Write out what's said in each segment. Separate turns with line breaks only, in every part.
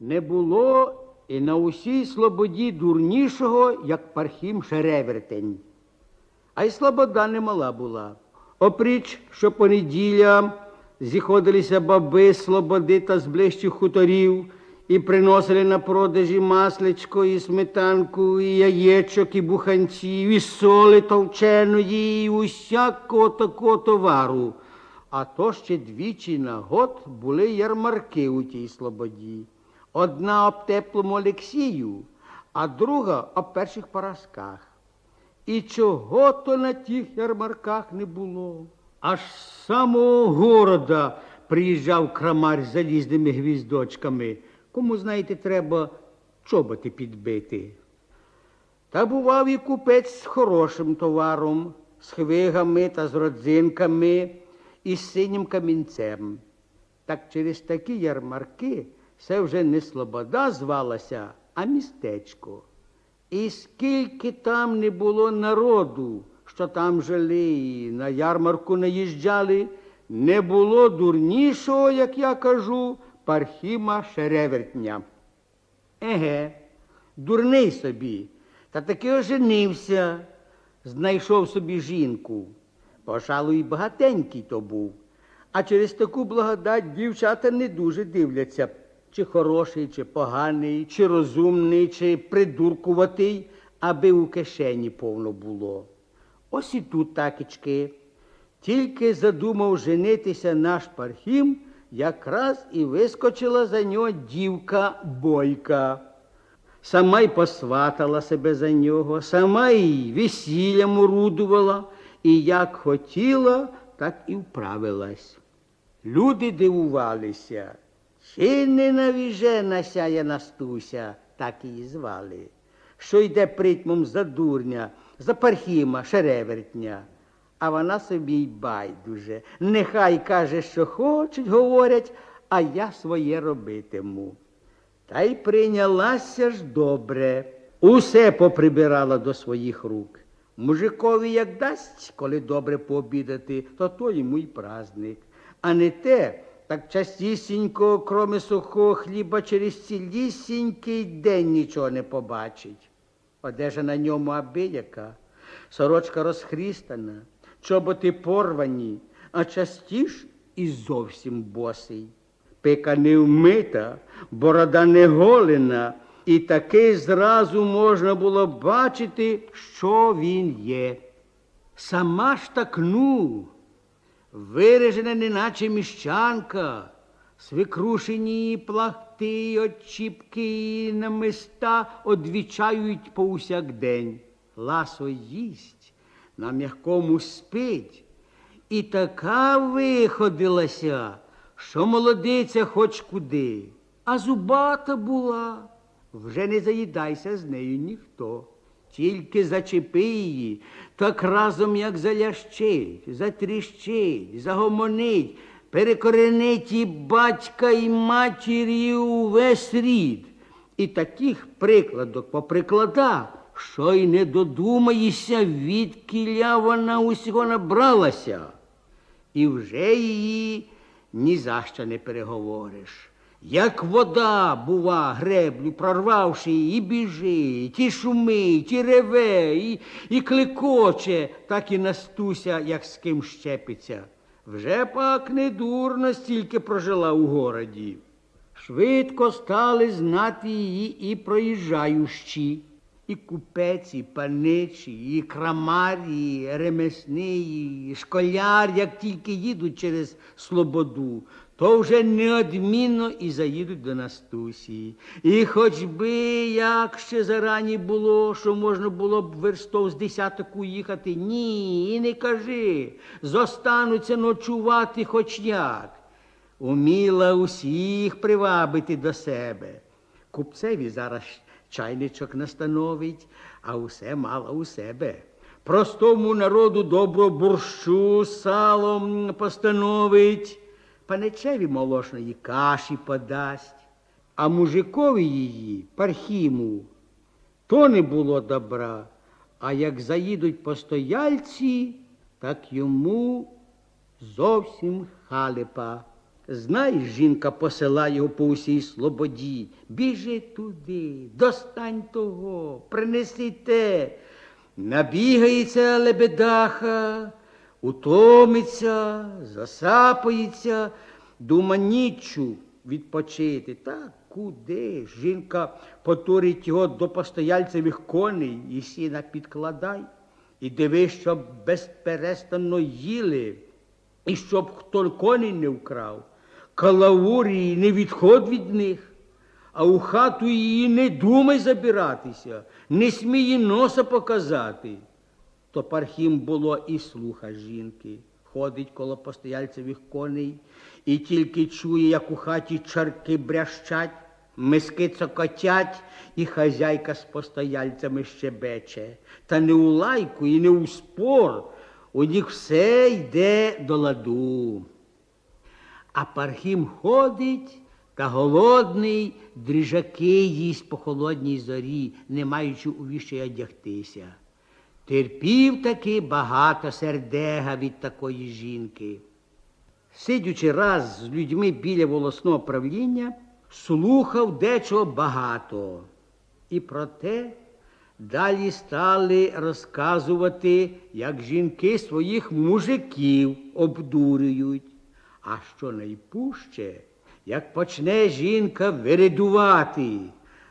Не було і на усій слободі дурнішого, як Пархім Шеревертень. А й слобода немала була. Опріч, що понеділям зіходилися баби слободи та з ближчих хуторів і приносили на продажі масличко, і сметанку, і яєчок, і буханців, і соли товченої, і усякого такого товару. А то ще двічі на год були ярмарки у тій слободі. Одна об теплому Олексію, а друга об перших поразках. І чого то на тих ярмарках не було. Аж з самого города приїжджав крамар з залізними гвіздочками. Кому, знаєте, треба чоботи підбити. Та бував і купець з хорошим товаром, з хвигами та з родзинками і з синім камінцем. Так через такі ярмарки це вже не слобода звалася, а містечко. І скільки там не було народу, що там жили і на ярмарку наїжджали, не було дурнішого, як я кажу, Пархіма Шеревертня. Еге, дурний собі, та таки оженився, знайшов собі жінку. Пожалуй, багатенький то був. А через таку благодать дівчата не дуже дивляться, чи хороший, чи поганий, чи розумний, чи придуркуватий, аби у кишені повно було. Ось і тут такічки. Тільки задумав женитися наш пархім, якраз і вискочила за нього дівка бойка. Сама й посватала себе за нього, сама й весіллям орудувала, і як хотіла, так і вправилась. Люди дивувалися, чи не навіжена сяє Настуся, так її звали, що йде притьмом за дурня, за пархіма, шеревертня. А вона собі й байдуже. Нехай каже, що хочуть, говорять, а я своє робитиму. Та й прийнялася ж добре. Усе поприбирала до своїх рук. Мужикові як дасть, коли добре пообідати, то то йому й праздник. А не те, так частісінько, кроме сухого хліба, через цілісінький день нічого не побачить. Одежа на ньому абияка, сорочка розхрістана, чоботи порвані, а частіш і зовсім босий. Пика не вмита, борода не голена, і таки зразу можна було бачити, що він є. Сама ж так виражена неначе міщанка, свикрушені плахти, очіпки і намиста одвічають повсякдень. Ласо їсть, на м'якому спить, і така виходилася, що молодиця хоч куди, а зубата була. Вже не заїдайся з нею ніхто. Тільки зачепи її, так разом як залящить, затріщить, загомонить, перекоренить і батька, і матір'ї увесь рід. І таких прикладок поприкладав, що й не додумаєшся, від кіля вона усього набралася. І вже її ні за що не переговориш. Як вода, бува, греблю, прорвавши, і біжить, і шумить, і реве, і, і кликоче, так і Настуся, як з ким щепиться. Вже пак не дурно стільки прожила у городі. Швидко стали знати її і проїжджаючі, і купець, і паничі, і крамар, і ремесний, і школяр, як тільки їдуть через слободу, то вже неодмінно і заїдуть до Настусі. І хоч би як ще зарані було, що можна було б верстов з десяток уїхати, ні, і не кажи, зостануться ночувати хоч як. Уміла усіх привабити до себе. Купцеві зараз чайничок настановить, а усе мала у себе. Простому народу добро борщу салом постановить, паничеві молошної каші подасть, а мужикові її, пархіму, то не було добра, а як заїдуть постояльці, так йому зовсім халепа. Знаєш, жінка посилає його по усій слободі. Біжи туди, достань того, принеси те. Набігається лебедаха, утомиться, засапається, дума ніччю відпочити. Та куди? Жінка потурить його до постояльцевих коней і сіна підкладай. І дивись, щоб безперестанно їли, і щоб хто коней не вкрав. Калаурії не відход від них, а у хату її не думай забиратися, не смій носа показати. То Пархім було і слуха жінки. Ходить коло постояльцевих коней і тільки чує, як у хаті чарки брящать, миски цокотять, і хазяйка з постояльцями щебече. Та не у лайку і не у спор. У них все йде до ладу. А Пархім ходить та голодний, дріжаки їсть по холодній зорі, не маючи у віщо одягтися. Терпів таки багато сердега від такої жінки. Сидячи раз з людьми біля волосного правління, слухав дечого багато. І проте далі стали розказувати, як жінки своїх мужиків обдурюють. А що найпужче, як почне жінка виридувати,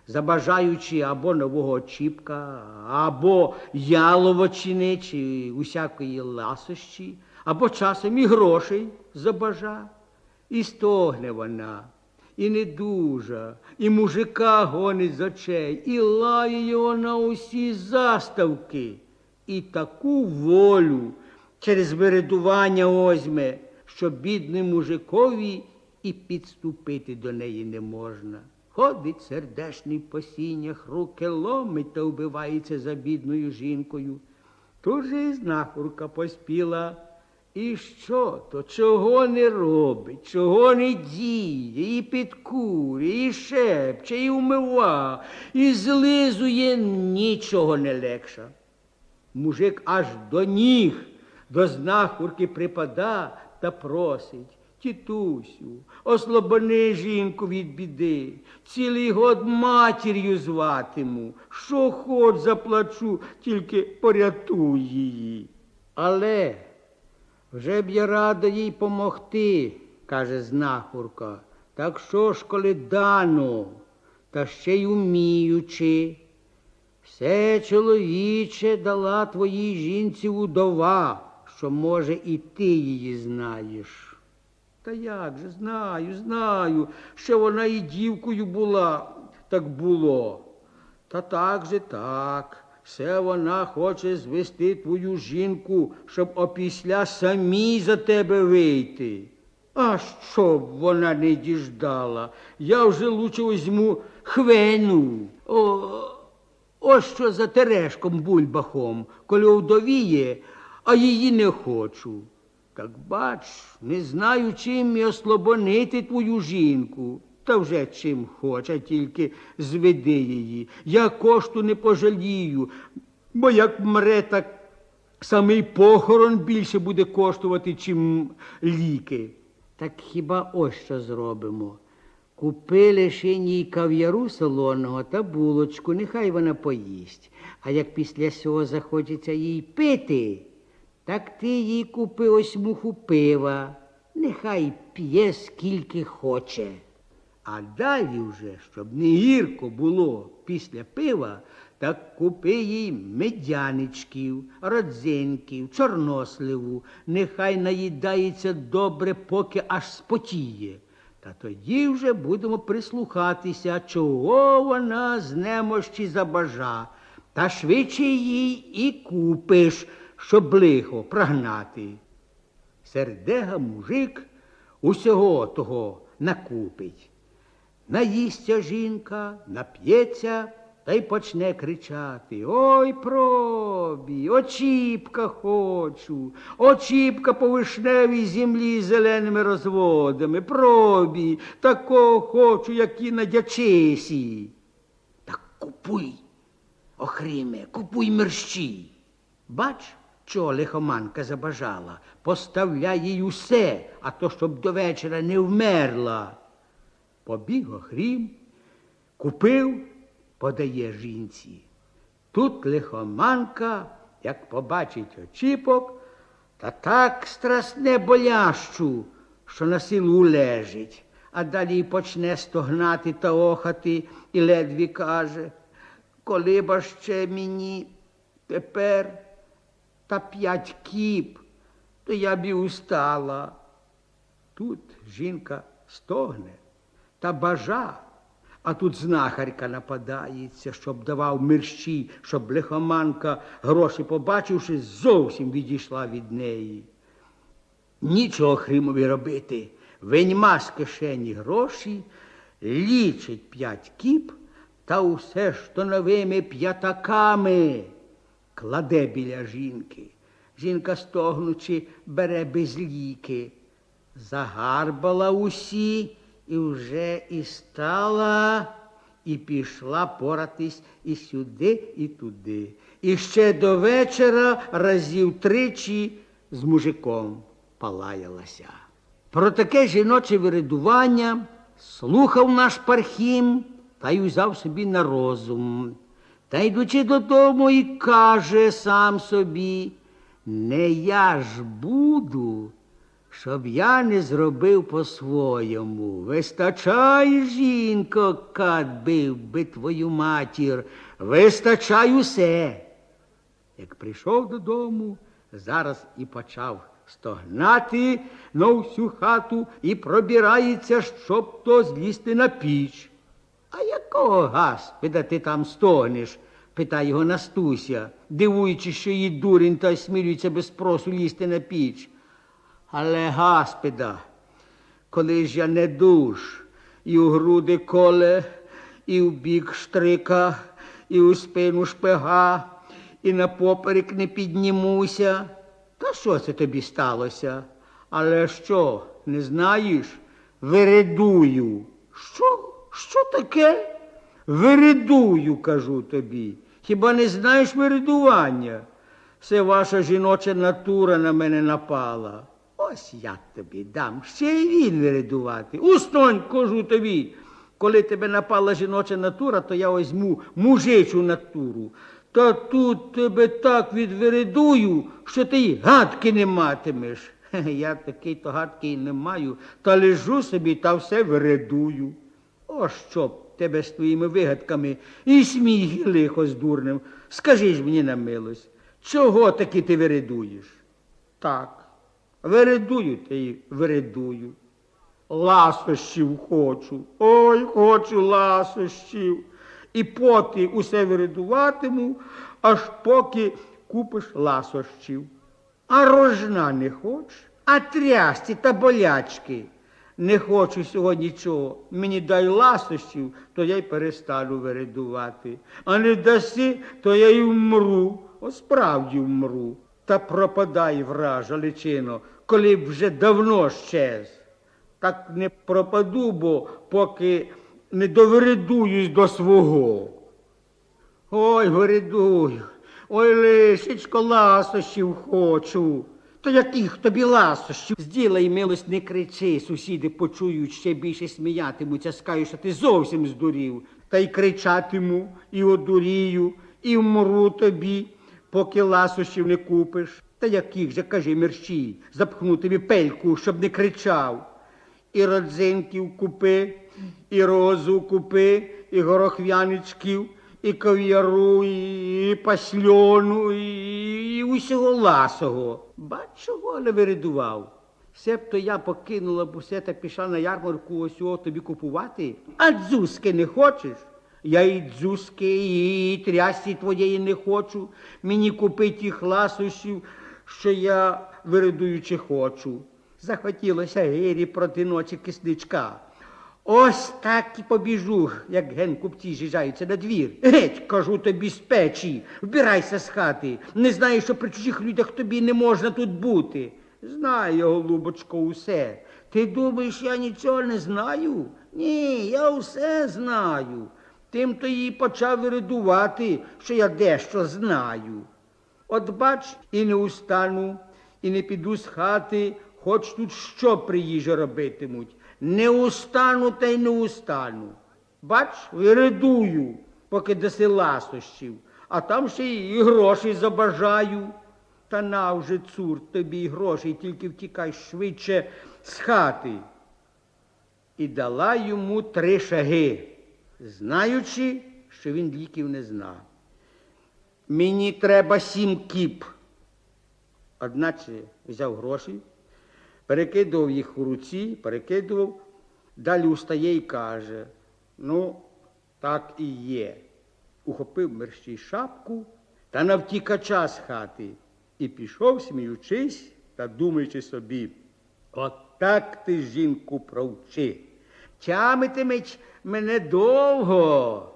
забажаючи або нового чіпка, або яловичини, чи усякої ласощі, або часом і грошей забажа. І стогне вона, і недужа, і мужика гонить з очей, і лає його на усі заставки. І таку волю через виридування озьме, що бідний мужикові і підступити до неї не можна. Ходить сердешний по сінях, руки ломить та вбивається за бідною жінкою. Тут же і знахурка поспіла. І що то, чого не робить, чого не діє, і підкурює, і шепче, і вмива, і злизує, нічого не легша. Мужик аж до ніг, до знахурки припада та просить. Тітусю, ослабони жінку від біди, цілий год матір'ю зватиму, що хоч заплачу, тільки порятуй її. Але вже б я рада їй помогти, каже знахурка. Так що ж, коли дано, та ще й уміючи. Все чоловіче дала твоїй жінці удова, що, може, і ти її знаєш. Та як же знаю, знаю, що вона і дівкою була, так було. Та так же так. Все вона хоче звести твою жінку, щоб опісля самій за тебе вийти. А що б вона не діждала? Я вже лучше візьму хвену. О, ось що за терешком бульбахом, коли овдовіє, а її не хочу. Так бач, не знаю, чим і ослабонити твою жінку. Та вже чим хоче, тільки зведи її. Я кошту не пожалію, бо як мре, так самий похорон більше буде коштувати, чим ліки. Так хіба ось що зробимо? Купи їй кав'яру солоного та булочку, нехай вона поїсть. А як після цього захочеться їй пити, так ти їй купи ось муху пива, нехай п'є скільки хоче. А далі вже, щоб не гірко було після пива, так купи їй медяничків, родзинків, чорносливу, нехай наїдається добре, поки аж спотіє. Та тоді вже будемо прислухатися, чого вона з немощі забажа, та швидше їй і купиш, щоб лихо прогнати. Сердега мужик усього того накупить. Наїсться жінка, нап'ється та й почне кричати Ой, пробі, очіпка хочу, очіпка по вишневій землі з зеленими розводами, пробі, такого хочу, як і на дячесі. Так купуй, Охриме, купуй мерщі. Бач, що лихоманка забажала, поставляй їй усе, а то щоб до вечора не вмерла. Побіг Охрім, купив, подає жінці. Тут лихоманка, як побачить очіпок, та так страсне болящу, що на силу улежить, а далі почне стогнати та охати і ледві каже, коли ба ще мені тепер та п'ять кіп, то я б і устала. Тут жінка стогне та бажа, а тут знахарка нападається, щоб давав мерщій, щоб лихоманка, гроші побачивши, зовсім відійшла від неї. Нічого Хримові робити. Виньма з кишені гроші, лічить п'ять кіп та усе ж то новими п'ятаками кладе біля жінки. Жінка, стогнучи, бере безліки, загарбала усі і вже і стала, і пішла поратись і сюди, і туди. І ще до вечора разів тричі з мужиком палаялася. Про таке жіноче виридування слухав наш пархім та й узяв собі на розум. Та йдучи додому, і каже сам собі, не я ж буду, щоб я не зробив по-своєму. Вистачай, жінко, кат бив би твою матір, вистачай усе. Як прийшов додому, зараз і почав стогнати на всю хату і пробирається, щоб то злізти на піч. А якого гаспіда ти там стогнеш? питає його Настуся, дивуючись, що її дурень та смілюється без спросу лізти на піч. Але гаспіда, коли ж я не душ, і у груди коле, і в бік штрика, і у спину шпига, і на поперек не піднімуся. Та що це тобі сталося? Але що, не знаєш? Виридую. Що? Що таке? Виридую, кажу тобі. Хіба не знаєш виридування? Це ваша жіноча натура на мене напала. Ось я тобі дам ще й він виридувати. Устонь, кажу тобі. Коли тебе напала жіноча натура, то я візьму мужичу натуру. Та тут тебе так відвиридую, що ти й гадки не матимеш. Я такий то гадки й не маю, та лежу собі та все виридую. О, що б тебе з твоїми вигадками і сміх і лихо з дурним. Скажи ж мені на милость, чого таки ти виридуєш? Так, виридую та й виридую. Ласощів хочу. Ой, хочу ласощів. І поти усе виридуватиму, аж поки купиш ласощів. А рожна не хочеш, а трясці та болячки. Не хочу сьогодні нічого. Мені дай ласощів, то я й перестану виридувати. А не даси, то я й вмру. О, справді вмру. Та пропадай вража личино, коли б вже давно щез. Так не пропаду, бо поки не довиридуюсь до свого. Ой, виридую, ой, лисичко, ласощів хочу. То яких тобі ласощів? Зділай, милость, не кричи, сусіди почують, ще більше сміятимуться, скажуть, що ти зовсім здурів. Та й кричатиму, і одурію, і вмру тобі, поки ласощів не купиш. Та яких же, кажи, мерщій, запхну тобі пельку, щоб не кричав. І родзинків купи, і розу купи, і горохвяничків, і ков'яру, і пасльону, і, усього ласого. Бач, чого не виридував. Себто я покинула б усе та пішла на ярмарку ось його тобі купувати. А дзузки не хочеш? Я і дзузки, і трясі твоєї не хочу. Мені купи тих ласощів, що я виридуючи хочу. Захотілося гирі проти ночі кисничка. Ось так і побіжу, як ген купці з'їжджаються на двір. Геть, кажу тобі з печі, вбирайся з хати. Не знаю, що при чужих людях тобі не можна тут бути. Знаю, голубочко, усе. Ти думаєш, я нічого не знаю? Ні, я усе знаю. Тим то їй почав виридувати, що я дещо знаю. От бач, і не устану, і не піду з хати, хоч тут що приїжджа робитимуть. Не устану та й не устану. Бач, виридую, поки даси ласощів, а там ще і грошей забажаю. Та на вже, цур, тобі й грошей, тільки втікай швидше з хати. І дала йому три шаги, знаючи, що він ліків не зна. Мені треба сім кіп. Одначе взяв гроші, перекидував їх у руці, перекидував, далі устає і каже, ну, так і є. Ухопив мерщій шапку та навтікача з хати і пішов, сміючись та думаючи собі, отак ти жінку провчи. Тямитимеш мене довго.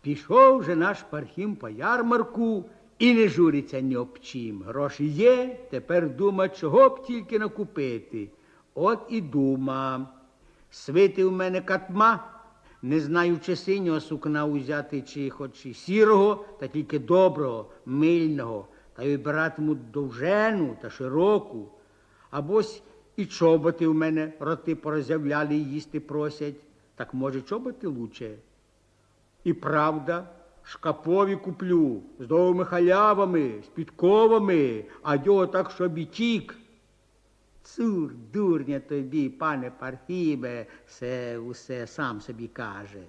Пішов же наш Пархім по ярмарку і не журиться ні об чим. Гроші є, тепер дума, чого б тільки накупити. От і дума. Свити в мене катма, не знаю, чи синього сукна узяти, чи хоч і сірого, та тільки доброго, мильного, та й обиратиму довжену та широку. Абось і чоботи в мене роти порозявляли їсти просять. Так може чоботи лучше? І правда, шкапові куплю з довгими халявами, з підковами, а його так, щоб і тік. Цур, дурня тобі, пане Парфіме, все усе сам собі каже.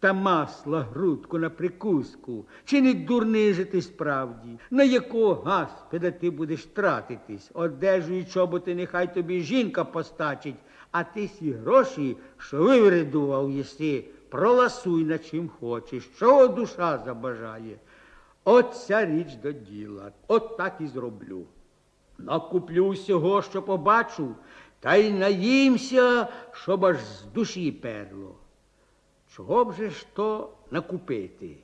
Та масло, грудку на прикуску. Чи не дурний же справді? На якого гаспеда ти будеш тратитись? Одежу і чоботи нехай тобі жінка постачить, а ти сі гроші, що вивредував єси, проласуй на чим хочеш, чого душа забажає. От ця річ до діла, от так і зроблю. Накуплю всього, що побачу, та й наїмся, щоб аж з душі перло. Чого б же ж то накупити?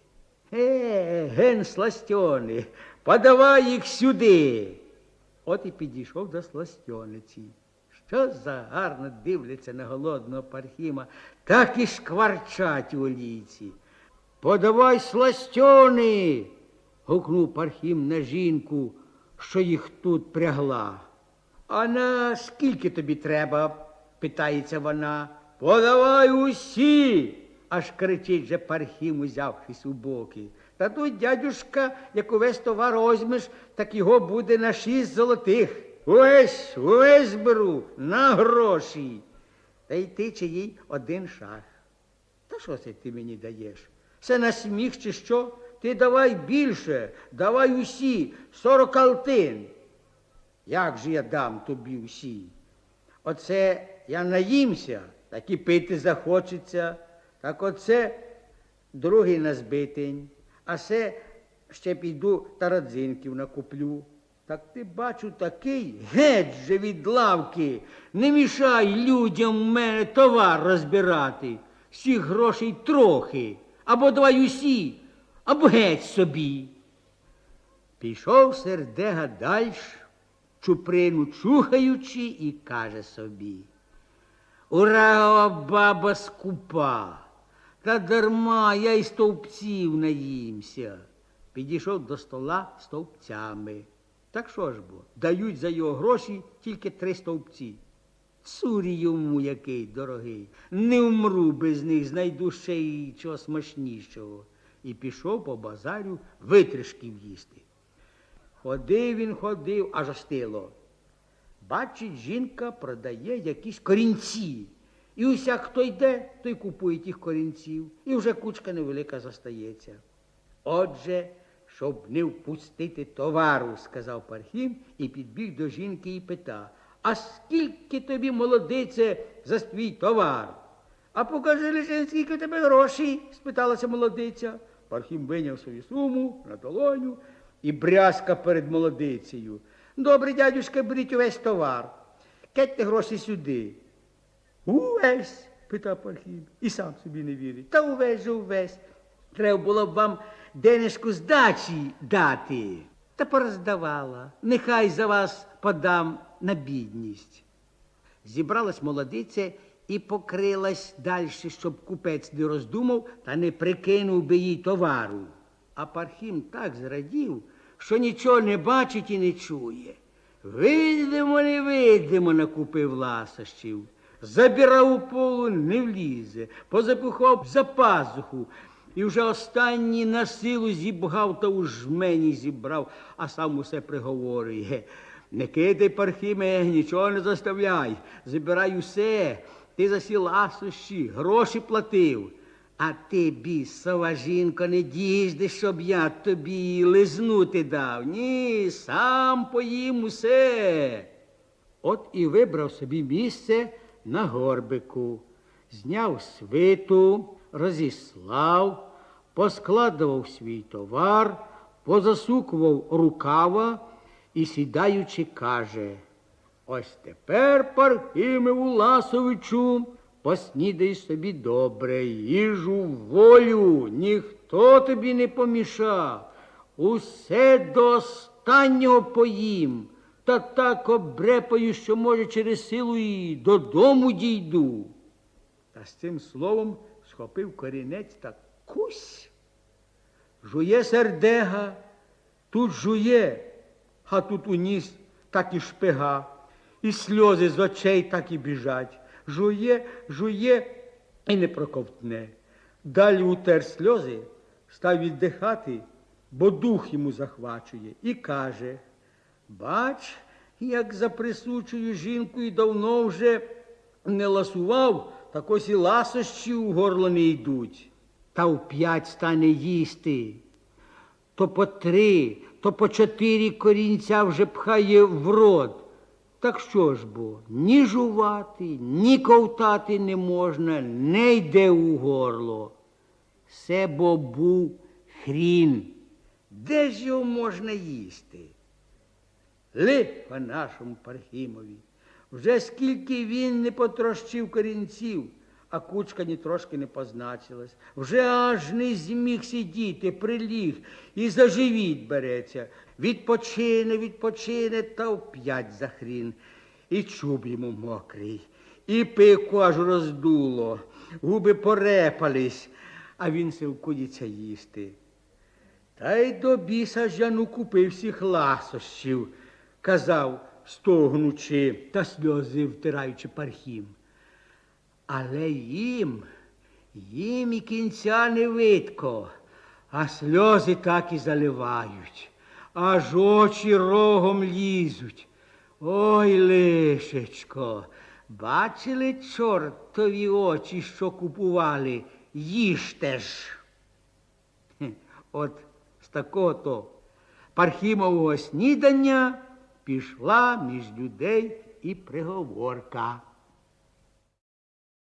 Е, ген сластьони, подавай їх сюди. От і підійшов до сластьониці. Що за гарно дивляться на голодного Пархіма, так і шкварчать у олійці. Подавай сластьони. гукнув Пархім на жінку, що їх тут прягла. А на скільки тобі треба? питається вона. Подавай усі. аж кричить же Пархім, узявшись у боки. Та тут, дядюшка, як увесь товар возьмеш, так його буде на шість золотих. Увесь, увесь беру на гроші. Та й ти чи їй один шах. Та що це ти мені даєш? Це на сміх чи що? Ти давай більше, давай усі, сорок алтин. Як же я дам тобі усі? Оце я наїмся, так і пити захочеться. Так оце другий на збитень, а це ще піду тарадзинків накуплю. Так ти бачу такий геть же від лавки. Не мішай людям в мене товар розбирати. Всіх грошей трохи. Або давай усі, або геть собі. Пішов сердега дальш, чуприну чухаючи, і каже собі. Урагова баба скупа, та дарма я й стовпців наїмся. Підійшов до стола стовпцями. Так що ж бо, дають за його гроші тільки три стовпці. Цурі йому який дорогий, не вмру без них, знайду ще й чого смачнішого. І пішов по базарю витрішків їсти. Ходив він, ходив, аж остило. Бачить, жінка продає якісь корінці. І усяк, хто йде, той купує тих корінців. І вже кучка невелика застається. Отже, щоб не впустити товару, сказав Пархім і підбіг до жінки і питав, а скільки тобі, молодице, за твій товар? А покажи лише, скільки тебе грошей? спиталася молодиця. Пархім виняв свою суму на долоню і брязка перед молодицею. Добре, дядюшка, беріть увесь товар. Кетьте гроші сюди. Увесь? питав Пархім. І сам собі не вірить. Та увесь же увесь. Треба було б вам денежку здачі дати. Та пороздавала. Нехай за вас подам на бідність. Зібралась молодиця і покрилась далі, щоб купець не роздумав та не прикинув би їй товару. А Пархім так зрадів, що нічого не бачить і не чує. Видимо, не видимо, накупив ласощів. Забирав у полу, не влізе, позапихав за пазуху. І вже останній на силу зібгав та у жмені зібрав, а сам усе приговорює. Не кидай, Пархіме, нічого не заставляй, забирай усе. Ти за сі ласощі, гроші платив. А ти, бісова жінка, не діжди, щоб я тобі лизнути дав. Ні, сам поїм усе. От і вибрав собі місце на горбику, зняв свиту, розіслав, поскладував свій товар, позасукував рукава і, сідаючи, каже. Ось тепер, Пархиме Уласовичу, поснідай собі добре, їжу волю, ніхто тобі не помішав. Усе до останнього поїм, та так обрепаю, що, може, через силу і додому дійду. Та з цим словом схопив корінець та кусь. Жує сердега, тут жує, а тут у ніс так і шпига, і сльози з очей так і біжать. Жує, жує і не проковтне. Далі утер сльози, став віддихати, бо дух йому захвачує, і каже, бач, як за присучою жінкою давно вже не ласував, так ось і ласощі у горло не йдуть. Та в п'ять стане їсти то по три, то по чотири корінця вже пхає в рот. Так що ж бо, ні жувати, ні ковтати не можна, не йде у горло. Се бо був хрін. Де ж його можна їсти? Лихо нашому Пархімові. Вже скільки він не потрощив корінців, а кучка ні трошки не позначилась. Вже аж не зміг сидіти, приліг і за живіт береться. Відпочине, відпочине, та вп'ять за хрін. І чуб йому мокрий, і пику аж роздуло, губи порепались, а він силкується їсти. Та й до біса Жану купив всіх ласощів, казав, стогнучи та сльози втираючи пархім. Але їм, їм і кінця не видко, а сльози так і заливають, аж очі рогом лізуть. Ой, лишечко, бачили чортові очі, що купували, їжте ж. От з такого то Пархімового снідання пішла між людей і приговорка.